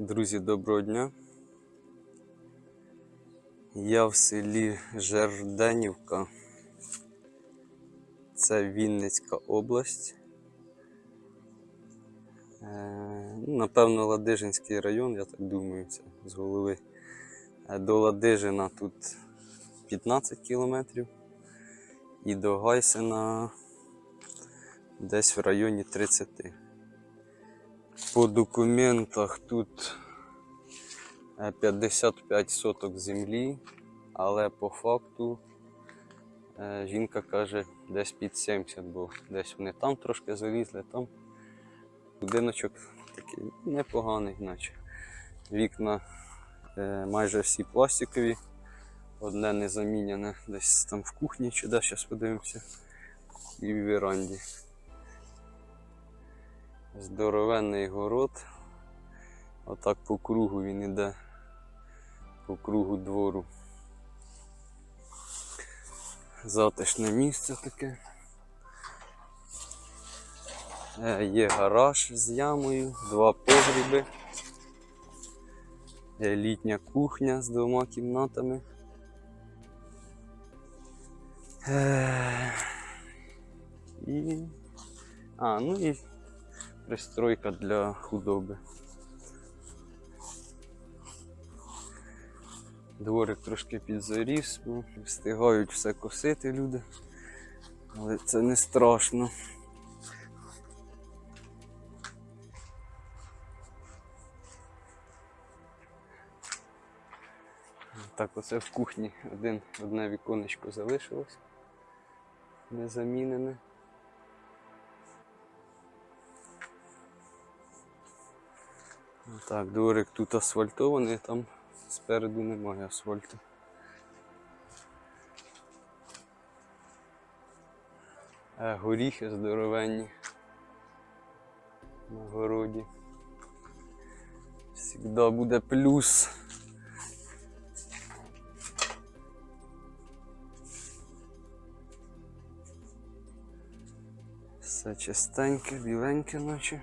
Друзі, доброго дня. Я в селі Жерденівка. Це Вінницька область. Е, ну, Напевно, Ладижинський район, я так думаю, це з голови. Е, До Ладижина тут 15 кілометрів. І до Гайсена десь в районі 30. По документах тут е, 55 соток землі, але по факту е, жінка каже десь під 70, бо десь вони там трошки залізли, там будиночок такий непоганий, наче. Вікна е, майже всі пластикові, одне не заміняне десь там в кухні чи де, зараз подивимося, і в веранді. Здоровенний город. Отак по кругу він іде. По кругу двору. Затишне місце таке. Е, Є гараж з ямою, два погріби. Є літня кухня з двома кімнатами. Е, І... А, ну і пристройка для худоби. Дворик трошки підзаріс, встигають все косити люди, але це не страшно. Так, оце в кухні один, одне віконечко залишилось незамінене. Так, дворик тут асфальтований, там спереду немає асфальту. Е, горіхи здоровенні на городі. Всегда буде плюс. Все чистеньке, біленьке наче.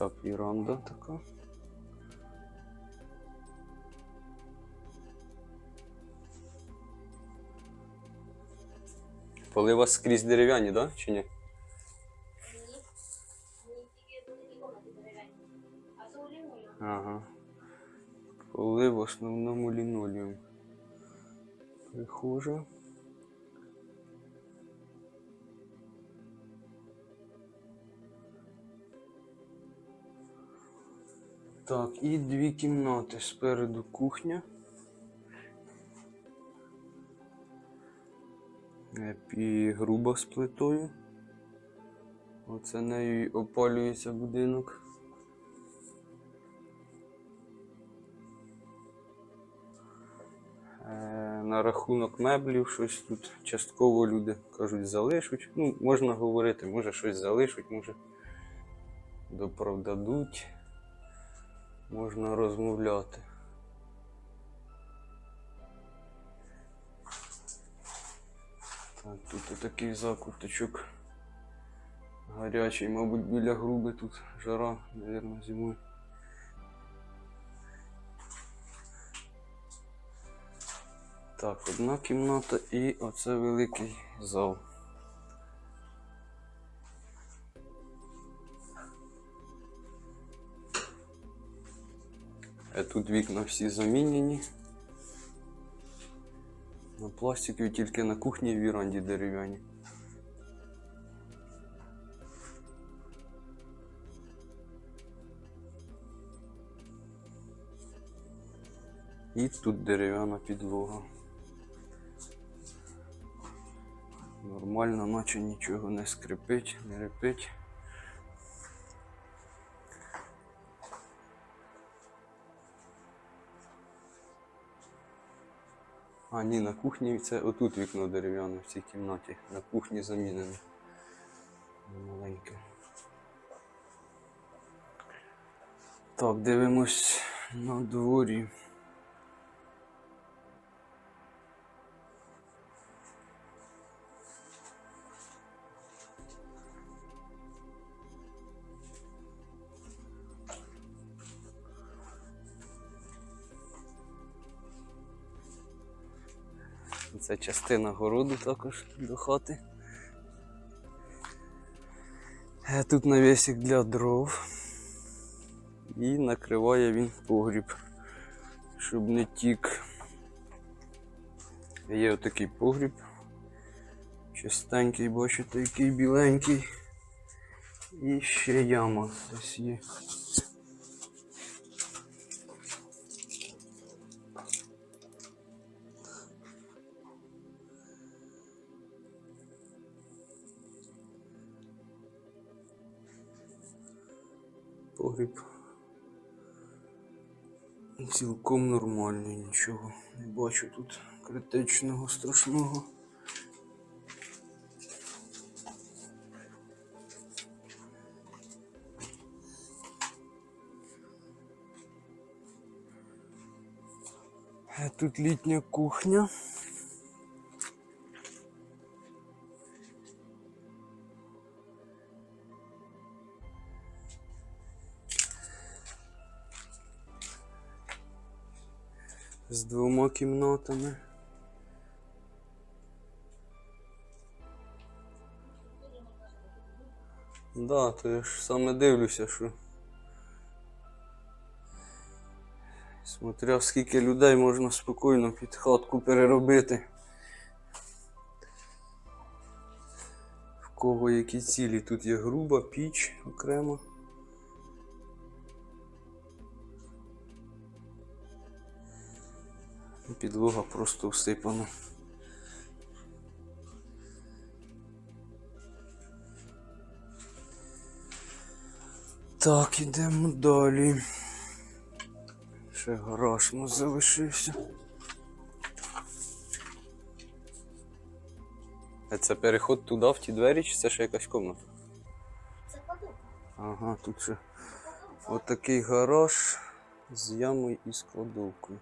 Так, віранда така. Поли у вас скрізь дерев'яні, да? Чи ні? Ага. Поли в основному лінолеум. Прихожа. Так, і дві кімнати. Спереду кухня. І грубо з плитою. Оце нею й опалюється будинок. Е, На рахунок меблів щось тут частково люди кажуть залишуть. Ну, можна говорити, може щось залишуть, може доправдадуть. Можна розмовляти. Так, тут такий закуточок гарячий, мабуть, біля груби тут жара, мабуть, зимою. Так, одна кімната і оце великий зал. Тут вікна всі замінені. На пластикові тільки на кухні і віранді дерев'яні. І тут дерев'яна підлога. Нормально, наче нічого не скрипить, не репить. А, ні, на кухні це отут вікно дерев'яне в цій кімнаті. На кухні замінене. Маленьке. Так, дивимось на дворі. Це частина городу також до хати. Е, Тут навісик для дров. І накриває він погріб, щоб не тік. Є отакий погріб. Чистенький, бачите, який біленький. І ще яма ось є. Погріб цілком нормальний, нічого не бачу тут критичного, страшного. Тут літня кухня. З двома кімнатами. Да, то я ж саме дивлюся, що. Смотря скільки людей можна спокійно під хатку переробити. В кого які цілі. Тут є груба піч окремо. Підлога просто всипана. Так, ідемо далі. Ще гараж у нас залишився. А це переход туди, в ті двері, чи це ще якась комната? Це кладовка. Ага, тут ще отакий гараж з ямою і складовкою.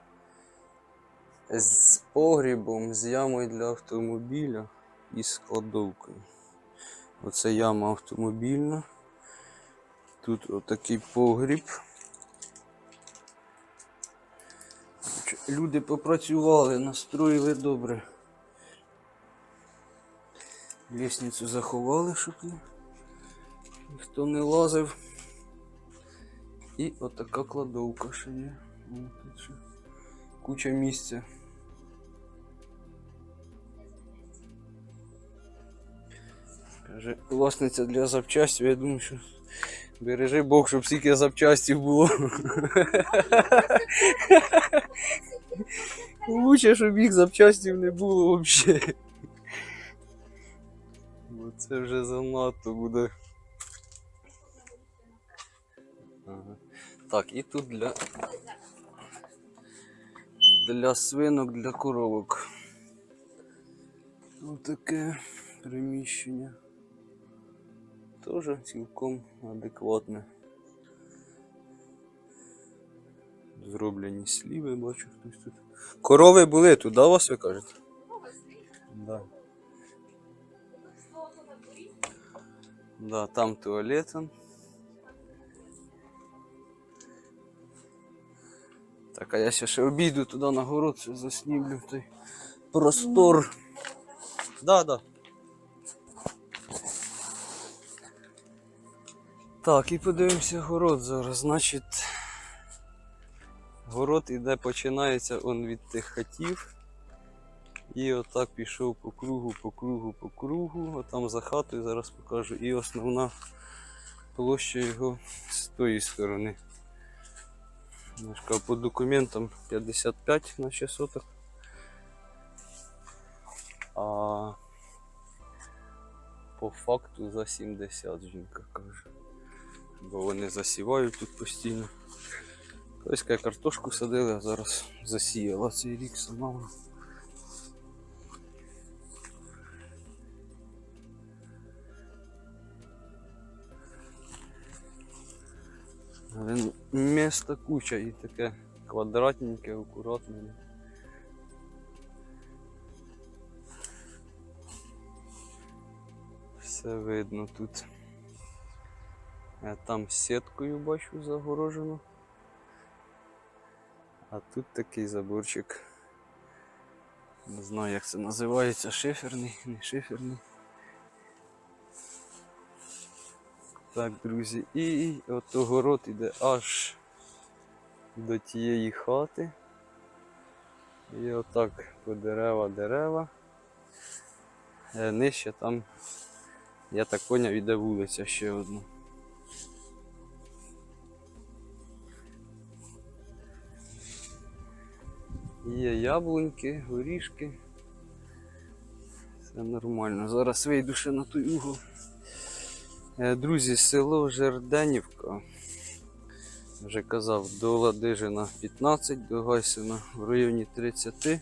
З погрібом, з ямою для автомобіля і складовкою. Оце яма автомобільна. Тут отакий погріб. Люди попрацювали, настроїли добре. Лісницю заховали, щоб ніхто не лазив. І отака кладовка ще є. Куча місця. Каже, власниця для запчастів, я думаю, що бережи Бог, щоб стільки запчастів було. Лучше, щоб їх запчастів не було взагалі. Бо це вже занадто буде. Ага. Так, і тут для. Для свинок, для коровок. Отаке приміщення. Теж цілком адекватне. Зроблені сліви, бачу хтось тут. Корови були тут, да, вас ви кажете? Да. Да, там туалет. Так, а я ще обійду туди на город, заснімлю той простор. Да, да. Так, і подивимося город зараз. Значить, город іде, починається он від тих хатів. І отак пішов по кругу, по кругу, по кругу. Отам за хатою зараз покажу. І основна площа його з тої сторони. По документам 55 на 600. А по факту за 70 жінка каже. Бо вони засівають тут постійно. Колись каже, картошку садили, а зараз засіяла цей рік сама. міста куча і таке квадратненьке, акуратне. Все видно тут. Там сіткою бачу загорожено. А тут такий заборчик Не знаю, як це називається, шиферний, не шиферний. Так, друзі, і от огород іде аж до тієї хати. І отак по дерева дерева. Е, Нижче там, я так поняв, іде вулиця ще одна. Є яблуньки, горішки. Все нормально. Зараз вийду ще на той угол. Е, Друзі, село Жерденівка. Вже казав, до Ладижина 15, до Гайсина в районі 30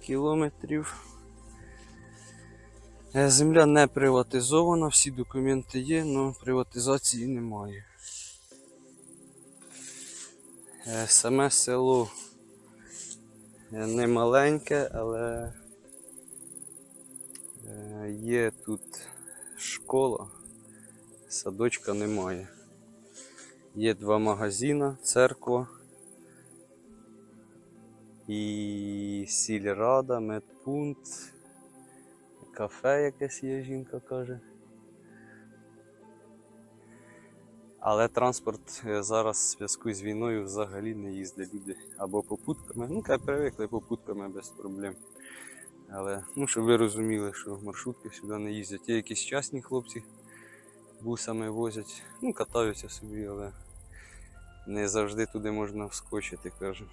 кілометрів. Е, Земля не приватизована, всі документи є, але приватизації немає. Е, Саме село не маленьке, але е, є тут школа, садочка немає. Є два магазини, церква і сільрада, медпункт, кафе якесь є, жінка каже. Але транспорт е, зараз в зв'язку з війною взагалі не їздить люди або попутками. Ну, як привикли попутками без проблем. Але ну, щоб ви розуміли, що маршрутки сюди не їздять. Є якісь частні хлопці, бусами возять, ну, катаються собі, але не завжди туди можна вскочити, каже.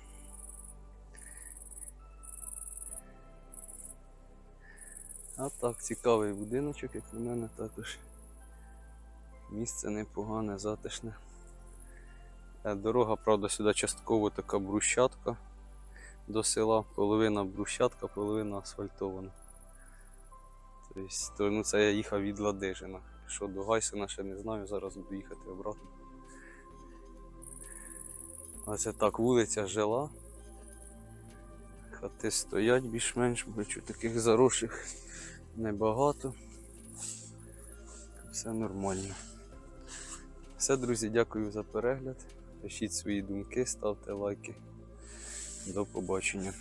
А так, цікавий будиночок, як на мене також. Місце непогане, затишне. Е, Дорога, правда, сюди частково така брусчатка до села. Половина брусчатка, половина асфальтована. Тобто, ну, це я їхав від Ладижина. Що до Гайсина ще не знаю, зараз буду їхати обратно. Оце так вулиця жила. Хати стоять більш-менш, бачу таких заросших небагато. Все нормально. Все, друзі, дякую за перегляд. Пишіть свої думки, ставте лайки. До побачення.